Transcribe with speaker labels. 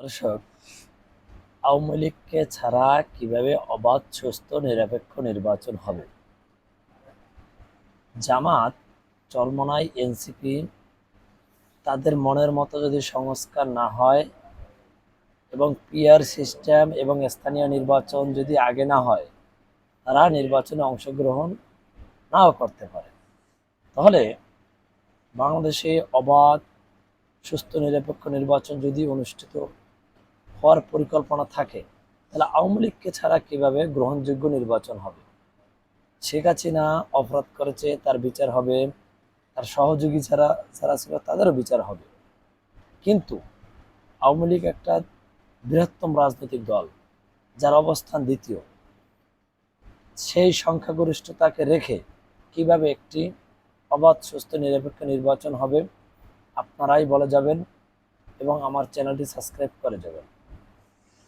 Speaker 1: দর্শক, আওয়ামী লীগকে ছাড়া কীভাবে অবাধ, সুস্থ, নিরপেক্ষ নির্বাচন হবে? জামাত, চরমনাই, এনসিপি, তাদের মনের মতো যদি সংস্কার না হয় এবং পিয়ার সিস্টেম এবং স্থানীয় নির্বাচন যদি আগে না হয়, তারা নির্বাচনে অংশগ্রহণ নাও করতে পারে। তাহলে বাংলাদেশে অবাধ, সুস্থ, নিরপেক্ষ নির্বাচন যদি অনুষ্ঠিত হওয়ার পরিকল্পনা থাকে, তাহলে আওয়ামী লীগকে ছাড়া কীভাবে গ্রহণযোগ্য নির্বাচন হবে? শেখ হাসিনা অপরাধ করেছে, তার বিচার হবে, তার সহযোগী ছাড়া যারা ছিল তাদেরও বিচার হবে। কিন্তু আওয়ামী লীগ একটা বৃহত্তম রাজনৈতিক দল, যার অবস্থান দ্বিতীয়। সেই সংখ্যাগরিষ্ঠতাকে রেখে কীভাবে একটি অবাধ, সুস্থ, নিরপেক্ষ নির্বাচন হবে, আপনারাই বলে যাবেন এবং আমার চ্যানেলটি সাবস্ক্রাইব করে যাবেন।